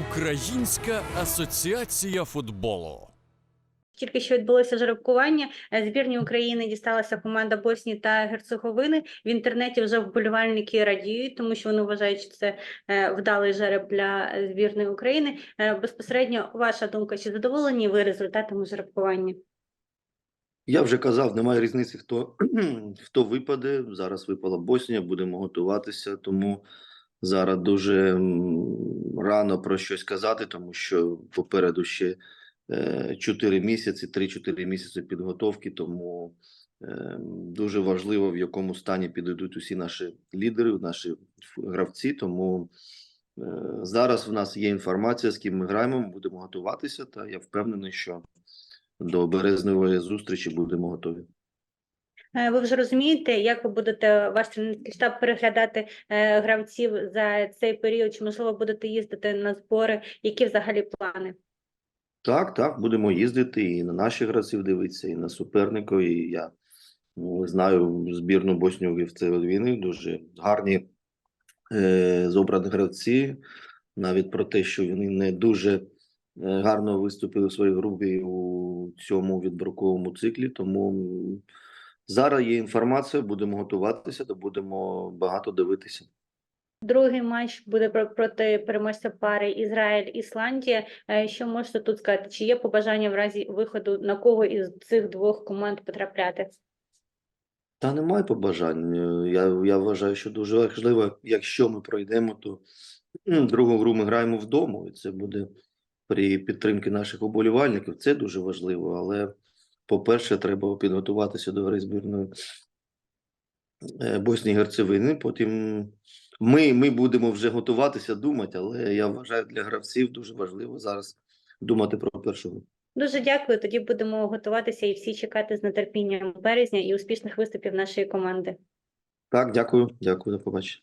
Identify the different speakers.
Speaker 1: Українська асоціація футболу.
Speaker 2: Тільки що відбулося жеребкування. Е, Збірні України дісталася команда Боснії та Герцеговини. В інтернеті вже вболівальники радіють, тому що вони вважають, що це е, вдалий жереб для збірної України. Е, Безпосередньо ваша думка, чи задоволені ви результатами жеребкування?
Speaker 3: Я вже казав, немає різниці, хто, хто випаде. Зараз випала Боснія, будемо готуватися, тому зараз дуже рано про щось казати, тому що попереду ще 4 місяці, 3-4 місяці підготовки, тому е, дуже важливо, в якому стані підійдуть усі наші лідери, наші гравці. Тому е, зараз в нас є інформація, з ким ми граємо, ми будемо готуватися, та я впевнений, що до березневої зустрічі будемо готові.
Speaker 2: Е, Ви вже розумієте, як ви будете ваш тренерський штаб переглядати е, гравців за цей період? Чи можливо будете їздити на збори? Які взагалі плани?
Speaker 3: Так, так, будемо їздити і на наших гравців дивитися, і на суперника. І я ну, знаю збірну Боснію Герцеговини, дуже гарні е, зобрані гравці, навіть про те, що вони не дуже е, гарно виступили в своїй групі у цьому відбірковому циклі. Тому зараз є інформація, будемо готуватися, то будемо багато дивитися.
Speaker 2: Другий матч буде про- проти переможця пари Ізраїль-Ісландія. Е, Що можете тут сказати? Чи є побажання в разі виходу на кого із цих двох команд потрапляти?
Speaker 3: Та немає побажань. Е, Я, я вважаю, що дуже важливо, якщо ми пройдемо, то м, другу гру ми граємо вдома, і це буде при підтримці наших уболівальників. Це дуже важливо. Але, по-перше, треба підготуватися до гри збірної е, Боснії і Герцевини. Потім ми, ми будемо вже готуватися, думати, але я вважаю, для гравців дуже важливо зараз думати про першу гру.
Speaker 2: Дуже дякую. Тоді будемо готуватися і всі чекати з нетерпінням березня і успішних виступів нашої команди.
Speaker 3: Так, дякую, дякую, до побачення.